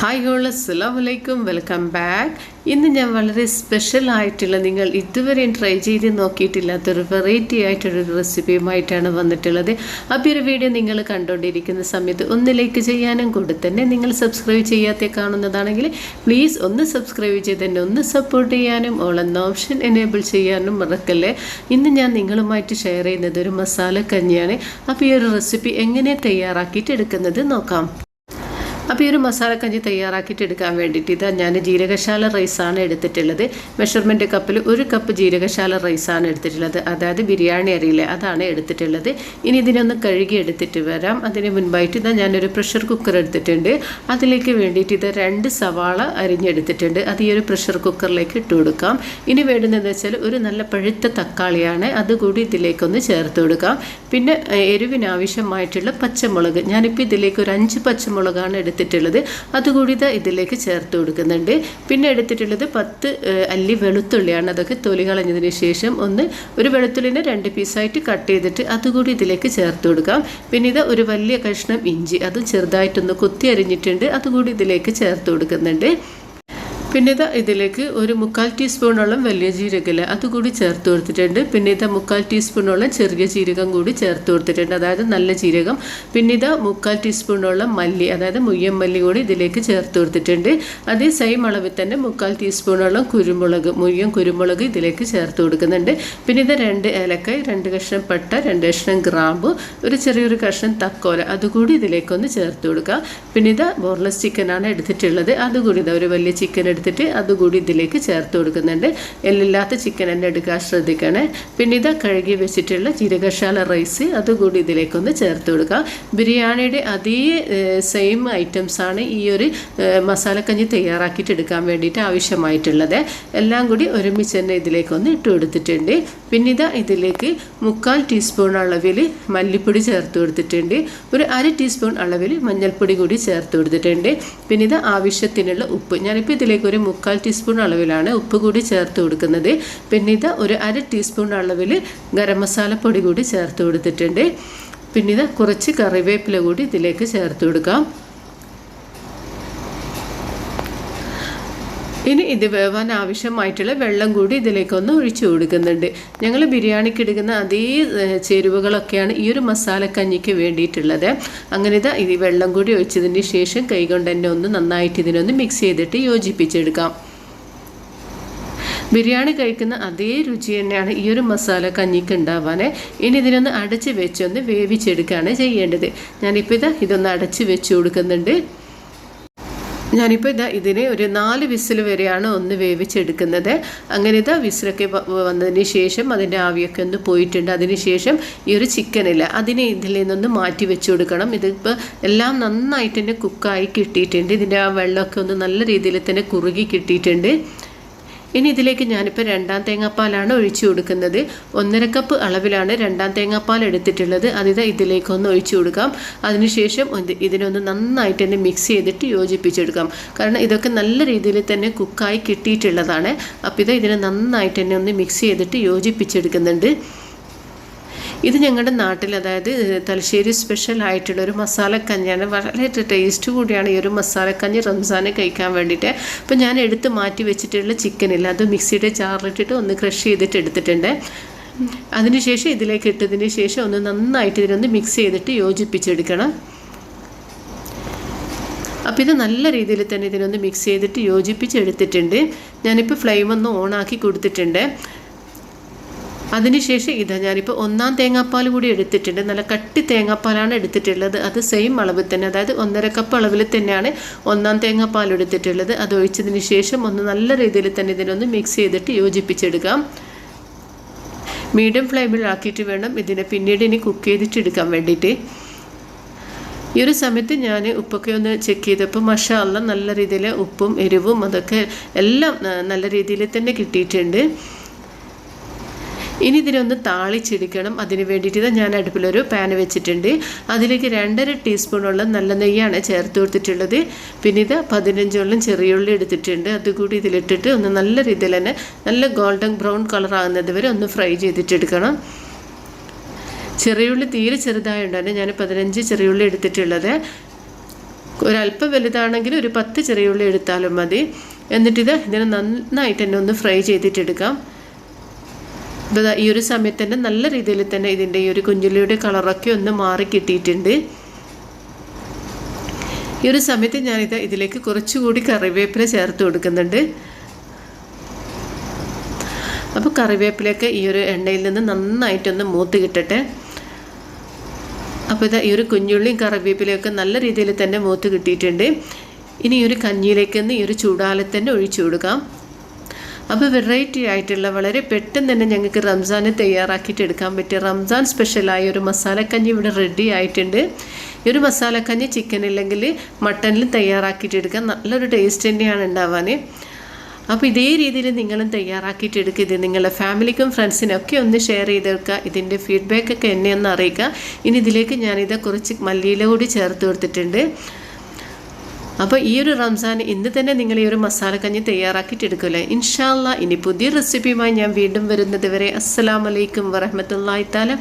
Hi whole അസ്സാം വലൈക്കും welcome back ഇന്ന് ഞാൻ വളരെ സ്പെഷ്യൽ ആയിട്ടുള്ള നിങ്ങൾ ഇതുവരെയും ട്രൈ ചെയ്ത് നോക്കിയിട്ടില്ലാത്തൊരു വെറൈറ്റി ആയിട്ടൊരു റെസിപ്പിയുമായിട്ടാണ് വന്നിട്ടുള്ളത്. അപ്പോൾ ഒരു വീഡിയോ നിങ്ങൾ കണ്ടുകൊണ്ടിരിക്കുന്ന സമയത്ത് ഒന്ന് ലൈക്ക് ചെയ്യാനും കൂടെ തന്നെ നിങ്ങൾ സബ്സ്ക്രൈബ് ചെയ്യാത്ത കാണുന്നതാണെങ്കിൽ പ്ലീസ് ഒന്ന് സബ്സ്ക്രൈബ് ചെയ്ത് തന്നെ ഒന്ന് സപ്പോർട്ട് ചെയ്യാനും ഓൾ എന്ന ഓപ്ഷൻ എനേബിൾ ചെയ്യാനും മറക്കല്ലേ. ഇന്ന് ഞാൻ നിങ്ങളുമായിട്ട് ഷെയർ ചെയ്യുന്നത് ഒരു മസാല കഞ്ഞിയാണ്. അപ്പോൾ ഈ ഒരു റെസിപ്പി എങ്ങനെ തയ്യാറാക്കിയിട്ട് എടുക്കുന്നത് നോക്കാം. അപ്പോൾ ഈ ഒരു കഞ്ഞി തയ്യാറാക്കിയിട്ട് എടുക്കാൻ വേണ്ടിയിട്ട് ഇതാ ഞാൻ ജീരകശാല റൈസാണ് എടുത്തിട്ടുള്ളത്. മെഷർമെന്റ് കപ്പിൽ ഒരു കപ്പ് ജീരകശാല റൈസാണ് എടുത്തിട്ടുള്ളത്. അതായത് ബിരിയാണി അരിയിലെ അതാണ് എടുത്തിട്ടുള്ളത്. ഇനി ഇതിനൊന്ന് കഴുകി എടുത്തിട്ട് വരാം. അതിന് മുൻപായിട്ട് ഇതാ ഞാനൊരു പ്രഷർ കുക്കർ എടുത്തിട്ടുണ്ട്. അതിലേക്ക് വേണ്ടിയിട്ട് ഇത് രണ്ട് സവാള അരിഞ്ഞെടുത്തിട്ടുണ്ട്. അത് ഈ ഒരു പ്രഷർ കുക്കറിലേക്ക് ഇട്ട് കൊടുക്കാം. ഇനി വേണ്ടുന്നതെന്ന് വെച്ചാൽ ഒരു നല്ല പഴുത്ത തക്കാളിയാണ് അതുകൂടി ഇതിലേക്കൊന്ന് ചേർത്ത് കൊടുക്കാം. പിന്നെ എരിവിനാവശ്യമായിട്ടുള്ള പച്ചമുളക്. ഞാനിപ്പോൾ ഇതിലേക്ക് ഒരു അഞ്ച് പച്ചമുളകാണ് എടുത്തിട്ടുള്ളത്. അതുകൂടി ഇതാ ഇതിലേക്ക് ചേർത്ത് കൊടുക്കുന്നുണ്ട്. പിന്നെ എടുത്തിട്ടുള്ളത് പത്ത് അല്ലി വെളുത്തുള്ളിയാണ്. അതൊക്കെ തൊലി കളഞ്ഞതിന് ശേഷം ഒന്ന് ഒരു വെളുത്തുള്ളിനെ രണ്ട് പീസായിട്ട് കട്ട് ചെയ്തിട്ട് അതുകൂടി ഇതിലേക്ക് ചേർത്ത് കൊടുക്കാം. പിന്നെ ഇത് ഒരു വലിയ കഷ്ണം ഇഞ്ചി അതും ചെറുതായിട്ടൊന്ന് കുത്തി അരിഞ്ഞിട്ടുണ്ട്. അതുകൂടി ഇതിലേക്ക് ചേർത്ത് കൊടുക്കുന്നുണ്ട്. പിന്നെ ഇതാ ഇതിലേക്ക് ഒരു മുക്കാൽ ടീസ്പൂണോളം വലിയ ജീരകമില്ല അതുകൂടി ചേർത്ത് കൊടുത്തിട്ടുണ്ട്. പിന്നെ ഇതാ മുക്കാൽ ടീസ്പൂണോളം ചെറിയ ജീരകം കൂടി ചേർത്ത് കൊടുത്തിട്ടുണ്ട്. അതായത് നല്ല ജീരകം. പിന്നെ ഇതാ മുക്കാൽ ടീസ്പൂണോളം മല്ലി അതായത് മുയ്യം മല്ലി കൂടി ഇതിലേക്ക് ചേർത്ത് കൊടുത്തിട്ടുണ്ട്. അതേ സെയിം അളവിൽ തന്നെ മുക്കാൽ ടീസ്പൂണോളം കുരുമുളക് മുയ്യം കുരുമുളക് ഇതിലേക്ക് ചേർത്ത് കൊടുക്കുന്നുണ്ട്. പിന്നെ ഇത് രണ്ട് ഏലക്കായ് രണ്ട് കഷ്ണം പട്ട രണ്ട് കഷ്ണം ഗ്രാമ്പു ഒരു ചെറിയൊരു കഷ്ണം തക്കോല അതുകൂടി ഇതിലേക്കൊന്ന് ചേർത്ത് കൊടുക്കുക. പിന്നെ ഇത് ബോർലെസ് ചിക്കനാണ് എടുത്തിട്ടുള്ളത്. അതുകൂടി ഇതാ ഒരു വലിയ ചിക്കൻ എടുത്തിട്ട് അതുകൂടി ഇതിലേക്ക് ചേർത്ത് കൊടുക്കുന്നുണ്ട്. എല്ലില്ലാത്ത ചിക്കൻ തന്നെ എടുക്കാൻ ശ്രദ്ധിക്കണേ. പിന്നെ ഇതാ കഴുകി വെച്ചിട്ടുള്ള ജീരകശാല റൈസ് അതുകൂടി ഇതിലേക്കൊന്ന് ചേർത്ത് കൊടുക്കാം. ബിരിയാണിയുടെ അതേ സെയിം ഐറ്റംസ് ആണ് ഈ ഒരു മസാലക്കഞ്ഞി തയ്യാറാക്കിയിട്ട് എടുക്കാൻ വേണ്ടിയിട്ട് ആവശ്യമായിട്ടുള്ളത്. എല്ലാം കൂടി ഒരുമിച്ച് തന്നെ ഇതിലേക്കൊന്ന് ഇട്ട് കൊടുത്തിട്ടുണ്ട്. പിന്നെ ഇതാ ഇതിലേക്ക് മുക്കാൽ ടീസ്പൂൺ അളവിൽ മല്ലിപ്പൊടി ചേർത്ത് കൊടുത്തിട്ടുണ്ട്. ഒരു അര ടീസ്പൂൺ അളവിൽ മഞ്ഞൾപ്പൊടി കൂടി ചേർത്ത് കൊടുത്തിട്ടുണ്ട്. പിന്നെ ഇത് ആവശ്യത്തിനുള്ള ഉപ്പ്. ഞാനിപ്പോൾ ഇതിലേക്ക് ഒരു മുക്കാൽ ടീസ്പൂൺ അളവിലാണ് ഉപ്പ് കൂടി ചേർത്ത് കൊടുക്കുന്നത്. പിന്നെ ഇത് ഒരു അര ടീസ്പൂൺ അളവിൽ ഗരം മസാലപ്പൊടി പൊടി കൂടി ചേർത്ത് കൊടുത്തിട്ടുണ്ട്. പിന്നെ ഇത് കുറച്ച് കറിവേപ്പില കൂടി ഇതിലേക്ക് ചേർത്ത് കൊടുക്കാം. ഇനി ഇത് വേവാൻ ആവശ്യമായിട്ടുള്ള വെള്ളം കൂടി ഇതിലേക്കൊന്ന് ഒഴിച്ചു കൊടുക്കുന്നുണ്ട്. ഞങ്ങൾ ബിരിയാണിക്ക് എടുക്കുന്ന അതേ ചേരുവകളൊക്കെയാണ് ഈ ഒരു മസാലക്കഞ്ഞിക്ക് വേണ്ടിയിട്ടുള്ളത്. അങ്ങനെ ഇതാ ഇത് വെള്ളം കൂടി ഒഴിച്ചതിന് ശേഷം കൈകൊണ്ട് തന്നെ ഒന്ന് നന്നായിട്ട് ഇതിനൊന്ന് മിക്സ് ചെയ്തിട്ട് യോജിപ്പിച്ചെടുക്കാം. ബിരിയാണി കഴിക്കുന്ന അതേ രുചി തന്നെയാണ് ഈ ഒരു മസാല കഞ്ഞിക്ക് ഉണ്ടാവാൻ ഇനി ഇതിനൊന്ന് അടച്ച് വെച്ചൊന്ന് വേവിച്ചെടുക്കുകയാണ് ചെയ്യേണ്ടത്. ഞാനിപ്പോൾ ഇതാ ഇതൊന്ന് അടച്ച് വെച്ച് കൊടുക്കുന്നുണ്ട്. ഞാനിപ്പോൾ ഇതാ ഇതിനെ ഒരു നാല് വിസിൽ വരെയാണ് ഒന്ന് വേവിച്ചെടുക്കുന്നത്. അങ്ങനെ ഇതാ വിസിലൊക്കെ വന്നതിന് ശേഷം അതിന്റെ ആവിയൊക്കെ ഒന്ന് പോയിട്ടുണ്ട്. അതിന് ശേഷം ഈ ഒരു ചിക്കനില്ല അതിനെ ഇതിൽ നിന്നൊന്ന് മാറ്റി വെച്ച് കൊടുക്കണം. ഇതിപ്പോൾ എല്ലാം നന്നായിട്ട് തന്നെ കുക്കായി കിട്ടിയിട്ടുണ്ട്. ഇതിന്റെ ആ വെള്ളമൊക്കെ ഒന്ന് നല്ല രീതിയിൽ തന്നെ കുറുകി കിട്ടിയിട്ടുണ്ട്. ഇനി ഇതിലേക്ക് ഞാനിപ്പോൾ രണ്ടാം തേങ്ങാപ്പാലാണ് ഒഴിച്ചു കൊടുക്കുന്നത്. ഒന്നര കപ്പ് അളവിലാണ് രണ്ടാം തേങ്ങാപ്പാൽ എടുത്തിട്ടുള്ളത്. അതിത് ഇതിലേക്കൊന്ന് ഒഴിച്ചു കൊടുക്കാം. അതിനുശേഷം ഇത് ഇതിനൊന്ന് നന്നായിട്ട് തന്നെ മിക്സ് ചെയ്തിട്ട് യോജിപ്പിച്ചെടുക്കാം. കാരണം ഇതൊക്കെ നല്ല രീതിയിൽ തന്നെ കുക്കായി കിട്ടിയിട്ടുള്ളതാണ്. അപ്പോൾ ഇത് ഇതിനെ നന്നായിട്ട് തന്നെ ഒന്ന് മിക്സ് ചെയ്തിട്ട് യോജിപ്പിച്ചെടുക്കുന്നുണ്ട്. ഇത് ഞങ്ങളുടെ നാട്ടിൽ അതായത് തലശ്ശേരി സ്പെഷ്യൽ ആയിട്ടുള്ള ഒരു മസാലക്കഞ്ഞിയാണ്. വളരെ ടേസ്റ്റ് കൂടിയാണ് ഈ ഒരു മസാലക്കഞ്ഞി റംസാന് കഴിക്കാൻ വേണ്ടിയിട്ട്. അപ്പോൾ ഞാൻ എടുത്ത് മാറ്റി വെച്ചിട്ടുള്ള ചിക്കനില്ല അത് മിക്സിയുടെ ജാറിലിട്ടിട്ട് ഒന്ന് ക്രഷ് ചെയ്തിട്ട് എടുത്തിട്ടുണ്ട്. അതിനുശേഷം ഇതിലേക്ക് ഇട്ടതിന് ശേഷം ഒന്ന് നന്നായിട്ട് ഇതിനൊന്ന് മിക്സ് ചെയ്തിട്ട് യോജിപ്പിച്ചെടുക്കണം. അപ്പോൾ ഇത് നല്ല രീതിയിൽ തന്നെ ഇതിനൊന്ന് മിക്സ് ചെയ്തിട്ട് യോജിപ്പിച്ചെടുത്തിട്ടുണ്ട്. ഞാനിപ്പോൾ ഫ്ലെയിം ഒന്ന് ഓണാക്കി കൊടുത്തിട്ടുണ്ട്. അതിനുശേഷം ഇതാ ഞാനിപ്പോൾ ഒന്നാം തേങ്ങാപ്പാൽ കൂടി എടുത്തിട്ടുണ്ട്. നല്ല കട്ടി തേങ്ങാപ്പാലാണ് എടുത്തിട്ടുള്ളത്. അത് സെയിം അളവിൽ തന്നെ അതായത് ഒന്നര കപ്പ് അളവിൽ തന്നെയാണ് ഒന്നാം തേങ്ങാപ്പാൽ എടുത്തിട്ടുള്ളത്. അത് ഒഴിച്ചതിന് ശേഷം ഒന്ന് നല്ല രീതിയിൽ തന്നെ ഇതിനൊന്ന് മിക്സ് ചെയ്തിട്ട് യോജിപ്പിച്ചെടുക്കാം. മീഡിയം ഫ്ലെയിമിൽ ഫ്ലെയിമിലാക്കിയിട്ട് വേണം ഇതിനെ പിന്നീട് ഇനി കുക്ക് ചെയ്തിട്ട് എടുക്കാൻ വേണ്ടിയിട്ട്. ഈ ഒരു സമയത്ത് ഞാൻ ഉപ്പൊക്കെ ഒന്ന് ചെക്ക് ചെയ്തപ്പോൾ മഷാല്ല നല്ല രീതിയിൽ ഉപ്പും എരിവും അതൊക്കെ എല്ലാം നല്ല രീതിയിൽ തന്നെ കിട്ടിയിട്ടുണ്ട്. ഇനി ഇതിനൊന്ന് താളിച്ചെടുക്കണം. അതിന് വേണ്ടിയിട്ട് ഇത് ഞാൻ അടുപ്പിലൊരു പാൻ വെച്ചിട്ടുണ്ട്. അതിലേക്ക് രണ്ടര ടീസ്പൂണോളം നല്ല നെയ്യാണ് ചേർത്ത് കൊടുത്തിട്ടുള്ളത്. പിന്നെ ഇത് പതിനഞ്ചോളം ചെറിയുള്ളി എടുത്തിട്ടുണ്ട്. അതുകൂടി ഇതിലിട്ടിട്ട് ഒന്ന് നല്ല രീതിയിൽ തന്നെ നല്ല ഗോൾഡൻ ബ്രൗൺ കളർ ആകുന്നത് വരെ ഒന്ന് ഫ്രൈ ചെയ്തിട്ടെടുക്കണം. ചെറിയുള്ളി തീരെ ചെറുതായതുകൊണ്ട് തന്നെ ഞാൻ പതിനഞ്ച് ചെറിയുള്ളി എടുത്തിട്ടുള്ളത്. ഒരല്പം വലുതാണെങ്കിൽ ഒരു പത്ത് ചെറിയ ഉള്ളി എടുത്താലും മതി. എന്നിട്ടിത് ഇതിനെ നന്നായിട്ട് തന്നെ ഒന്ന് ഫ്രൈ ചെയ്തിട്ടെടുക്കാം. ദാ ഈ ഒരു സമയത്ത് തന്നെ നല്ല രീതിയിൽ തന്നെ ഇതിന്റെ ഈ ഒരു കുഞ്ഞുലിയുടെ കളറൊക്കെ ഒന്ന് മാറി കിട്ടിയിട്ടുണ്ട്. ഈ ഒരു സമയത്ത് ഞാനിത് ഇതിലേക്ക് കുറച്ചുകൂടി കറിവേപ്പില ചേർത്ത് കൊടുക്കുന്നുണ്ട്. അപ്പോൾ കറിവേപ്പിലയൊക്കെ ഈ ഒരു എണ്ണയിൽ നിന്ന് നന്നായിട്ടൊന്ന് മൂത്ത് കിട്ടട്ടെ. അപ്പോൾ ഇത് ഈ ഒരു കുഞ്ഞുള്ളിയും കറിവേപ്പിലയൊക്കെ നല്ല രീതിയിൽ തന്നെ മൂത്ത് കിട്ടിയിട്ടുണ്ട്. ഇനി ഈ ഒരു കഞ്ഞിയിലേക്ക് ഈ ഒരു ചൂടാലത്തന്നെ ഒഴിച്ചു കൊടുക്കാം. അപ്പോൾ വെറൈറ്റി ആയിട്ടുള്ള വളരെ പെട്ടെന്ന് തന്നെ ഞങ്ങൾക്ക് റംസാന് തയ്യാറാക്കിയിട്ട് എടുക്കാൻ പറ്റിയ റംസാൻ സ്പെഷ്യലായ ഒരു മസാലക്കഞ്ഞി ഇവിടെ റെഡി ആയിട്ടുണ്ട്. ഈ ഒരു മസാലക്കഞ്ഞി ചിക്കൻ ഇല്ലെങ്കിൽ മട്ടനിൽ തയ്യാറാക്കിയിട്ട് എടുക്കാൻ നല്ലൊരു ടേസ്റ്റ് തന്നെയാണ് ഉണ്ടാവാൻ അപ്പോൾ ഇതേ രീതിയിൽ നിങ്ങളും തയ്യാറാക്കിയിട്ട് എടുക്കുക ഇത് നിങ്ങളുടെ ഫാമിലിക്കും ഫ്രണ്ട്സിനൊക്കെ ഒന്ന് ഷെയർ ചെയ്തെടുക്കുക ഇതിന്റെ ഫീഡ്ബാക്ക് ഒക്കെ എന്നെ ഒന്ന് അറിയിക്കുക ഇനി ഇതിലേക്ക് ഞാനിത് കുറച്ച് മല്ലിയില കൂടി ചേർത്ത് കൊടുത്തിട്ടുണ്ട്. അപ്പോൾ ഈ ഒരു റംസാൻ ഇന്ന് തന്നെ നിങ്ങൾ ഈ ഒരു മസാലക്കഞ്ഞി കഞ്ഞി തയ്യാറാക്കിയിട്ടെടുക്കില്ലേ ഇൻഷാല്ല ഇനി പുതിയ റെസിപ്പിയുമായി ഞാൻ വീണ്ടും വരുന്നത് വരെ അസ്സലാമലൈക്കും വറഹമത്തല്ലാ താല